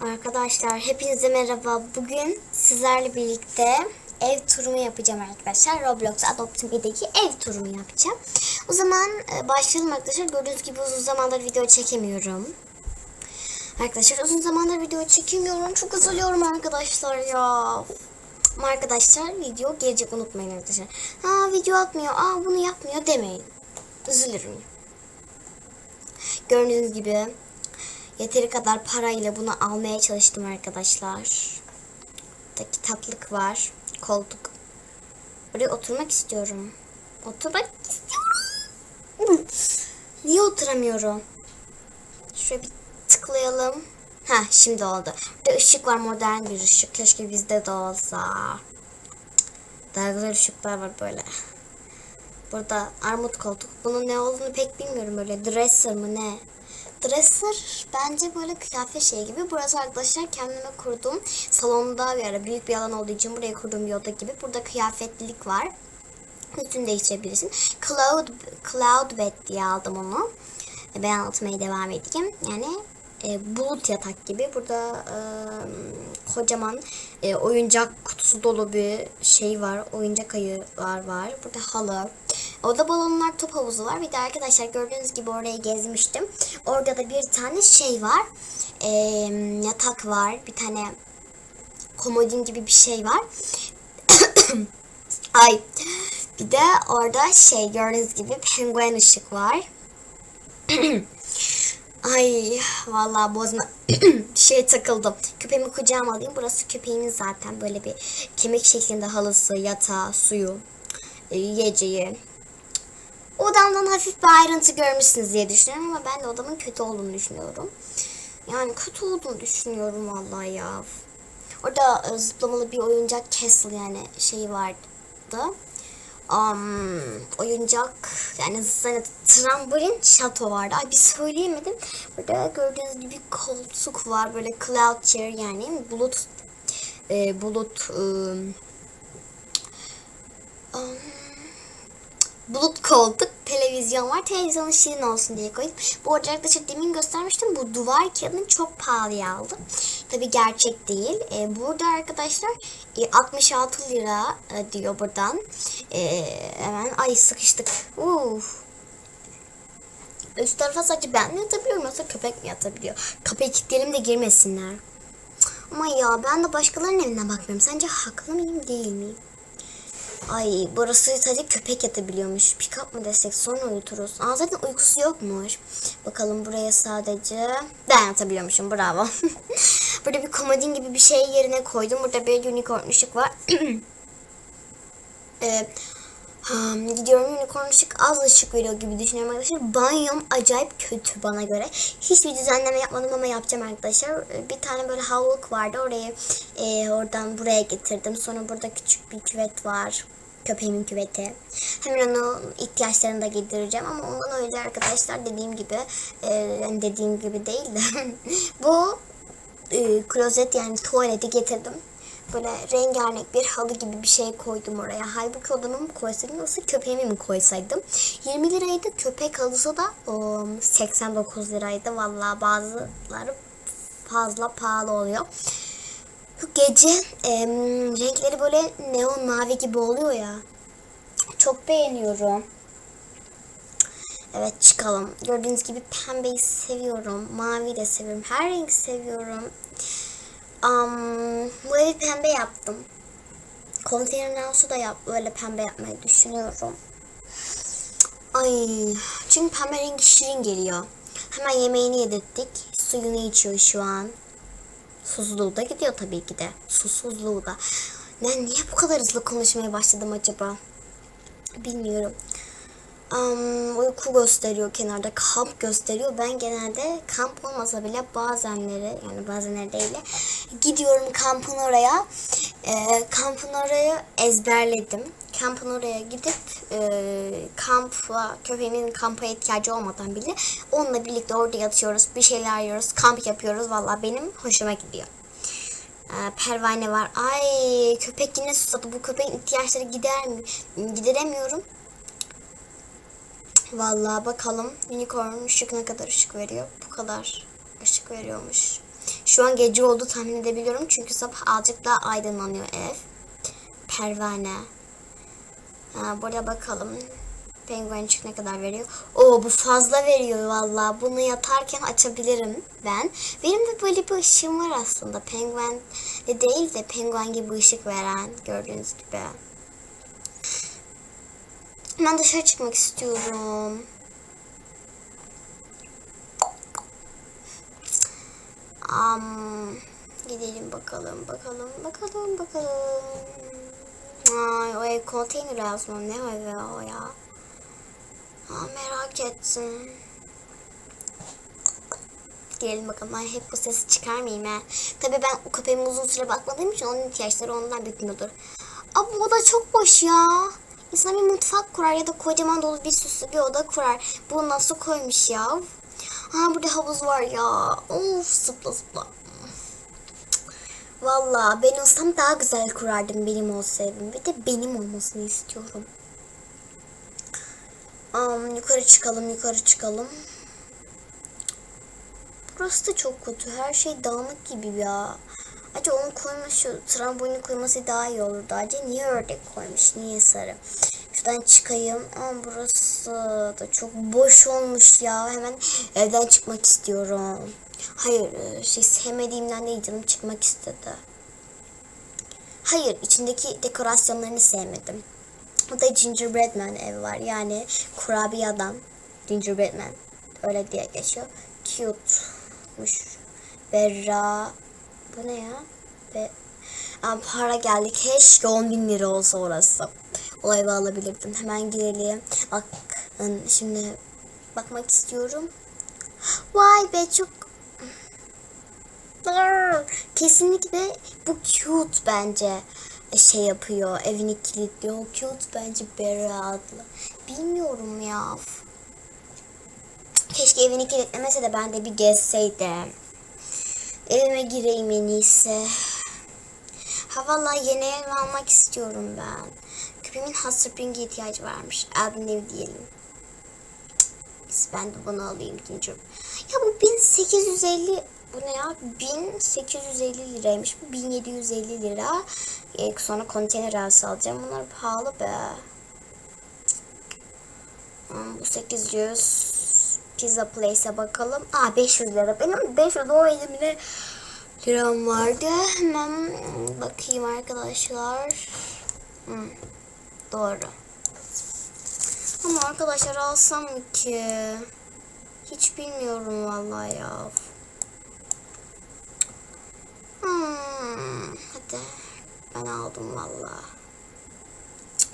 Arkadaşlar hepinize merhaba. Bugün sizlerle birlikte ev turumu yapacağım arkadaşlar. Roblox Adopt.me'deki ev turumu yapacağım. O zaman e, başlayalım arkadaşlar. Gördüğünüz gibi uzun zamandır video çekemiyorum. Arkadaşlar uzun zamandır video çekemiyorum. Çok üzülüyorum arkadaşlar ya. Arkadaşlar video gelecek unutmayın arkadaşlar. Ha video atmıyor. Aa bunu yapmıyor demeyin. Üzülürüm. Gördüğünüz gibi yeteri kadar parayla bunu almaya çalıştım arkadaşlar. Burada kitaplık var. Koltuk. Buraya oturmak istiyorum. Oturmak istiyorum. Niye oturamıyorum? Şöyle bir tıklayalım. Ha şimdi oldu. Burada ışık var modern bir ışık. Keşke bizde de olsa. Daha güzel ışıklar var böyle. Burada armut koltuk. Bunun ne olduğunu pek bilmiyorum böyle. Dresser mı ne? Dresser bence böyle kıyafet şey gibi. Burası arkadaşlar kendime kurduğum salonda bir ara büyük bir alan olduğu için buraya kurduğum bir oda gibi. Burada kıyafetlilik var. Üstünü değiştirebilirsin. Cloud, cloud bed diye aldım onu. Ben anlatmaya devam edeyim. Yani e, bulut yatak gibi. Burada e, kocaman e, oyuncak kutusu dolu bir şey var. Oyuncak ayılar var. Burada halı. Orada balonlar top havuzu var. Bir de arkadaşlar gördüğünüz gibi orayı gezmiştim. Orada da bir tane şey var. E, yatak var. Bir tane komodin gibi bir şey var. Ay. Bir de orada şey gördüğünüz gibi penguen ışık var. Ay vallahi bozma şey takıldım. Köpeğimi kucağıma alayım. Burası köpeğimin zaten böyle bir kemik şeklinde halısı, yatağı, suyu, e, yiyeceği. Odamdan hafif bir ayrıntı görmüşsünüz diye düşünüyorum ama ben de odamın kötü olduğunu düşünüyorum. Yani kötü olduğunu düşünüyorum vallahi ya. Orada e, zıplamalı bir oyuncak castle yani şey vardı. Um, oyuncak yani sana trambolin şato vardı. Ay bir söyleyemedim. Burada gördüğünüz gibi koltuk var. Böyle cloud chair yani bulut e, bulut e, um, bulut koltuk, televizyon var. Televizyonun şirin olsun diye koydum. Bu arkadaşlar demin göstermiştim. Bu duvar kağıdını çok pahalıya aldım. Tabi gerçek değil. Ee, burada arkadaşlar e, 66 lira e, diyor buradan. E, hemen ay sıkıştık. Uf. Üst tarafa sadece ben mi yatabiliyorum yoksa köpek mi yatabiliyor? Kapıyı kilitleyelim de girmesinler. Ama ya ben de başkalarının evine bakmıyorum. Sence haklı mıyım değil miyim? Ay burası sadece köpek yatabiliyormuş. Pick up mı desek sonra uyuturuz. Aa zaten uykusu yokmuş. Bakalım buraya sadece ben yatabiliyormuşum bravo. Burada bir komodin gibi bir şey yerine koydum. Burada bir unicorn ışık var. ee, hmm, gidiyorum unicorn ışık az ışık veriyor gibi düşünüyorum arkadaşlar. Banyom acayip kötü bana göre. Hiçbir düzenleme yapmadım ama yapacağım arkadaşlar. Bir tane böyle havluk vardı. Orayı e, oradan buraya getirdim. Sonra burada küçük bir küvet var. Köpeğimin küveti. Hemen onu ihtiyaçlarını da gidereceğim ama ondan önce arkadaşlar dediğim gibi e, dediğim gibi değil de bu e, klozet yani tuvaleti getirdim. Böyle rengarenk bir halı gibi bir şey koydum oraya. Halbuki odama mı koysaydım yoksa köpeğimi mi koysaydım? 20 liraydı. Köpek halısı da o, 89 liraydı. Vallahi bazıları fazla pahalı oluyor. Bu gece em, renkleri böyle neon mavi gibi oluyor ya. Çok beğeniyorum. Evet çıkalım. Gördüğünüz gibi pembeyi seviyorum. Mavi de seviyorum. Her rengi seviyorum. Um, bu evi pembe yaptım. Konteyner house'u da yap, böyle pembe yapmayı düşünüyorum. Ay, çünkü pembe rengi şirin geliyor. Hemen yemeğini yedirttik. Suyunu içiyor şu an. Susuzluğu da gidiyor tabii ki de. Susuzluğu da. Ben niye bu kadar hızlı konuşmaya başladım acaba? Bilmiyorum. Um, uyku gösteriyor kenarda kamp gösteriyor. Ben genelde kamp olmasa bile bazenleri yani bazenleri değil de gidiyorum kampın oraya. Ee, kampın orayı ezberledim. Kampın oraya gidip e, kampa köpeğimin kampa ihtiyacı olmadan bile onunla birlikte orada yatıyoruz. Bir şeyler yiyoruz. Kamp yapıyoruz. Valla benim hoşuma gidiyor. Ee, pervane var. Ay köpek yine susadı. Bu köpeğin ihtiyaçları gider mi? Gideremiyorum. Vallahi bakalım unicorn ışık ne kadar ışık veriyor. Bu kadar ışık veriyormuş. Şu an gece oldu tahmin edebiliyorum. Çünkü sabah azıcık daha aydınlanıyor ev. Pervane. Ha, burada bakalım. Penguen çık ne kadar veriyor? Oo bu fazla veriyor valla. Bunu yatarken açabilirim ben. Benim de böyle bir ışığım var aslında. Penguen de değil de penguen gibi ışık veren gördüğünüz gibi. Ben dışarı çıkmak istiyorum. Am, gidelim bakalım, bakalım, bakalım, bakalım. Ay, o ev konteyner yazmam ne evi o ya? Aa, merak ettim. Gelin bakalım ben hep bu sesi çıkarmayayım ha. Tabii ben o köpeğime uzun süre bakmadığım için onun ihtiyaçları ondan bitmiyordur. Ama bu oda çok boş ya. İnsan bir mutfak kurar ya da kocaman dolu bir süslü bir oda kurar. Bu nasıl koymuş ya? Ha burada havuz var ya. Of zıpla zıpla. Valla ben olsam daha güzel kurardım benim olsa evim. Bir de benim olmasını istiyorum. Um, yukarı çıkalım yukarı çıkalım. Burası da çok kötü. Her şey dağınık gibi ya. Acaba onu koymuş şu trambolini koyması daha iyi olurdu. Acaba niye ördek koymuş? Niye sarı? Şuradan çıkayım. Ama burası da çok boş olmuş ya. Hemen evden çıkmak istiyorum. Hayır şey sevmediğimden değil canım çıkmak istedi. Hayır içindeki dekorasyonlarını sevmedim. Bu da Gingerbread Man ev var. Yani kurabiye adam. Gingerbread Man. Öyle diye geçiyor. Cute'muş. Berra. Bu ne ya? Be Aa, para geldi. Keşke 10 bin lira olsa orası. O evi alabilirdim. Hemen girelim. Bak şimdi bakmak istiyorum. Vay be çok Kesinlikle bu cute bence şey yapıyor. Evini kilitliyor. Cute bence Berra adlı. Bilmiyorum ya. Keşke evini kilitlemese de ben de bir gezseydim. Evime gireyim en iyisi. Ha vallahi yeni ev almak istiyorum ben. Köpeğimin Husserping'e ihtiyacı varmış. Adın ev diyelim. Biz ben de bunu alayım ikinci. Ya bu 1850 bu ne ya? 1850 liraymış. Bu 1750 lira. Ee, sonra konteyner arası alacağım. Bunlar pahalı be. Hmm, bu 800 Pizza Place'e bakalım. Aa 500 lira. Benim 500 o elimde liram vardı. Hemen bakayım arkadaşlar. Hmm, doğru. Ama arkadaşlar alsam ki? Hiç bilmiyorum vallahi ya. Hmm, hadi. Ben aldım vallahi.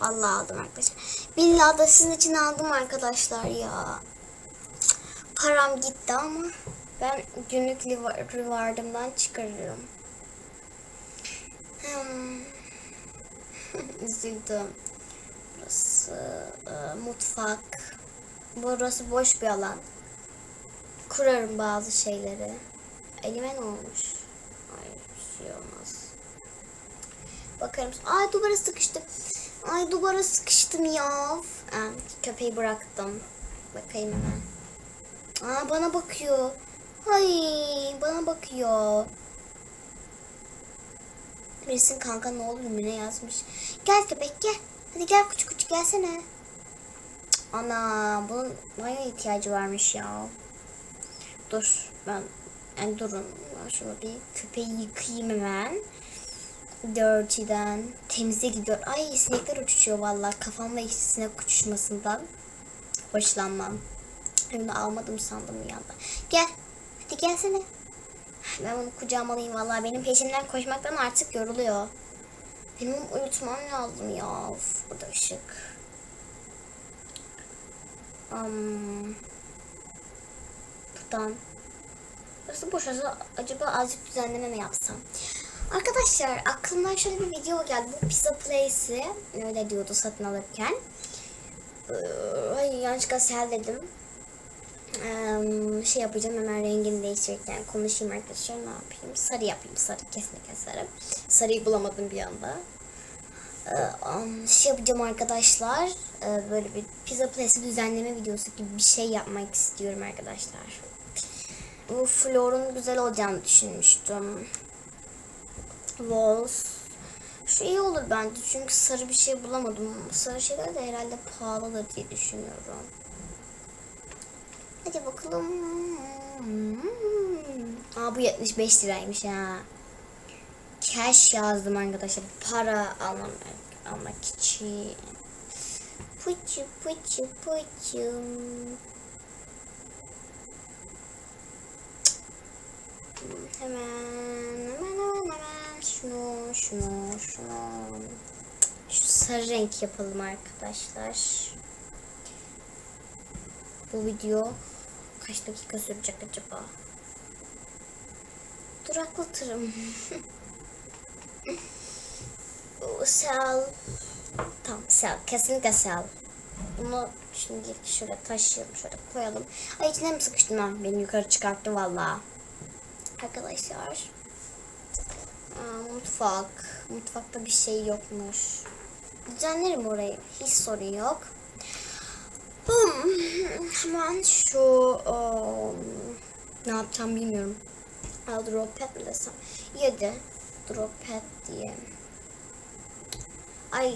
Vallahi aldım arkadaşlar. Billahi da sizin için aldım arkadaşlar ya. Param gitti ama ben günlük rewardımdan çıkarıyorum. Hmm. Üzüldüm. Burası e, mutfak. Burası boş bir alan. Kurarım bazı şeyleri. Elime ne olmuş? Hayır bir şey olmaz. Bakarım. Ay duvara sıkıştım. Ay duvara sıkıştım ya. Ha, köpeği bıraktım. Bakayım hemen. Aa bana bakıyor. Ay bana bakıyor. Birisin kanka ne olur mu ne yazmış. Gel köpek gel. Hadi gel küçük küçük gelsene. Ana bunun banyo ihtiyacı varmış ya. Dur ben yani durun. Ben şunu bir köpeği yıkayayım hemen. Dirty'den temize gidiyor. Ay sinekler uçuşuyor vallahi kafamla hiç sinek uçuşmasından hoşlanmam. De almadım sandım bir anda. Gel. Hadi gelsene. Ben onu kucağıma alayım vallahi benim peşimden koşmaktan artık yoruluyor. Benim uyutmam lazım ya. Of, burada ışık. Um, buradan. Burası boş acaba azıcık düzenleme mi yapsam? Arkadaşlar aklımdan şöyle bir video geldi. Bu Pizza Place'i öyle diyordu satın alırken. Ay yanlışlıkla sel dedim. Şey yapacağım hemen rengini değiştirirken konuşayım arkadaşlar ne yapayım sarı yapayım sarı kesinlikle sarı sarıyı bulamadım bir anda ee, şey yapacağım arkadaşlar ee, böyle bir pizza place'i düzenleme videosu gibi bir şey yapmak istiyorum arkadaşlar bu florun güzel olacağını düşünmüştüm. Walls. Şu iyi olur bence çünkü sarı bir şey bulamadım. Sarı şeyler de herhalde pahalıdır diye düşünüyorum. Hadi bakalım. Aa bu 75 liraymış ha. Cash yazdım arkadaşlar. Para almak, almak için. Puçu puçu puçu. Hemen hemen hemen hemen şunu şunu şunu şu sarı renk yapalım arkadaşlar. Bu video kaç dakika sürecek acaba? Duraklatırım. Sel. Tamam sel. Kesinlikle sel. Bunu şimdi şöyle taşıyalım. Şöyle koyalım. Ay içine mi sıkıştım ben? Beni yukarı çıkarttı valla. Arkadaşlar. Aa, mutfak. Mutfakta bir şey yokmuş. Düzenlerim orayı. Hiç sorun yok. Hmm, hemen şu um, ne yapacağım bilmiyorum. Aa, drop mi desem? 7 drop pet diye. Ay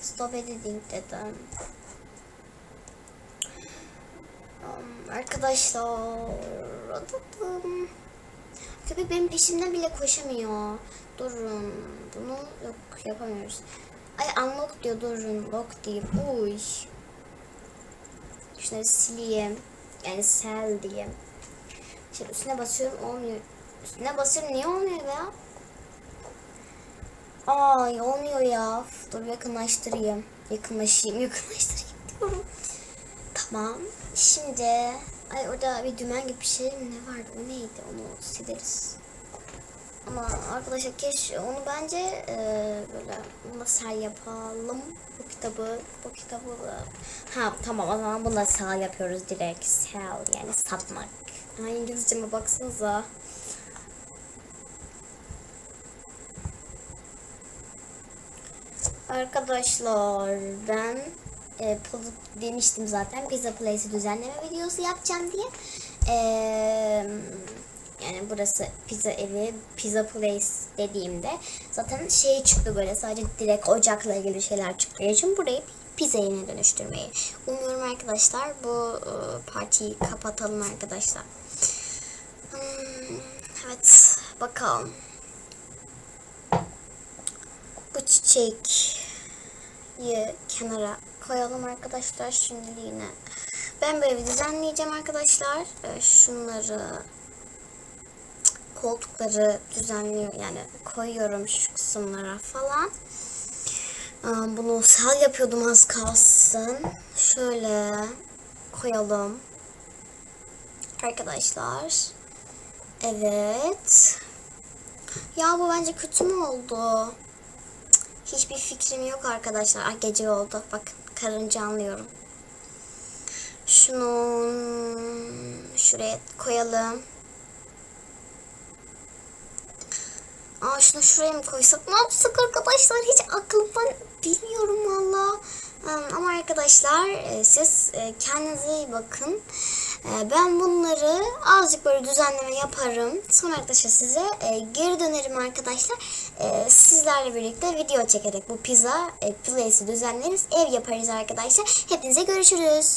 stop editing dedim. Um, arkadaşlar adadım. Köpek benim peşimden bile koşamıyor. Durun. Bunu yok yapamıyoruz. Ay unlock diyor durun. Lock diyeyim. Uy. Şunları sileyim. Yani sel diyeyim. Şimdi üstüne basıyorum olmuyor. Üstüne basıyorum niye olmuyor be? Ay olmuyor ya. Dur yakınlaştırayım. Yakınlaşayım, yakınlaştırayım diyorum. Tamam. Şimdi ay orada bir dümen gibi bir şey mi ne vardı? O neydi? Onu sileriz. Ama arkadaşlar keşke onu bence e, böyle masal yapalım. Kitabı, bu kitabı. Ha tamam o zaman bunu da sal yapıyoruz direkt. Sell yani satmak. Ay İngilizceme baksanıza. Arkadaşlar ben e, demiştim zaten Pizza Place'i düzenleme videosu yapacağım diye. E, yani burası pizza evi, Pizza Place dediğimde zaten şey çıktı böyle sadece direkt ocakla ilgili şeyler çıktığı için burayı pizza evine dönüştürmeyi. Umuyorum arkadaşlar bu e, partiyi kapatalım arkadaşlar. Hmm, evet bakalım. Bu çiçek kenara koyalım arkadaşlar şimdiliğine. Ben böyle düzenleyeceğim arkadaşlar. Ee, Şunları koltukları düzenliyor yani koyuyorum şu kısımlara falan. Bunu sal yapıyordum az kalsın. Şöyle koyalım. Arkadaşlar. Evet. Ya bu bence kötü mü oldu? Hiçbir fikrim yok arkadaşlar. Ah, gece oldu. Bak karınca anlıyorum. Şunu şuraya koyalım. Aa şunu şuraya mı koysak? Ne yapsak arkadaşlar? Hiç aklımdan bilmiyorum valla. Ama arkadaşlar e, siz e, kendinize iyi bakın. E, Ben bunları azıcık böyle düzenleme yaparım. Sonra arkadaşlar size geri dönerim arkadaşlar. Sizlerle birlikte video çekerek bu pizza place'i düzenleriz. Ev yaparız arkadaşlar. Hepinize görüşürüz.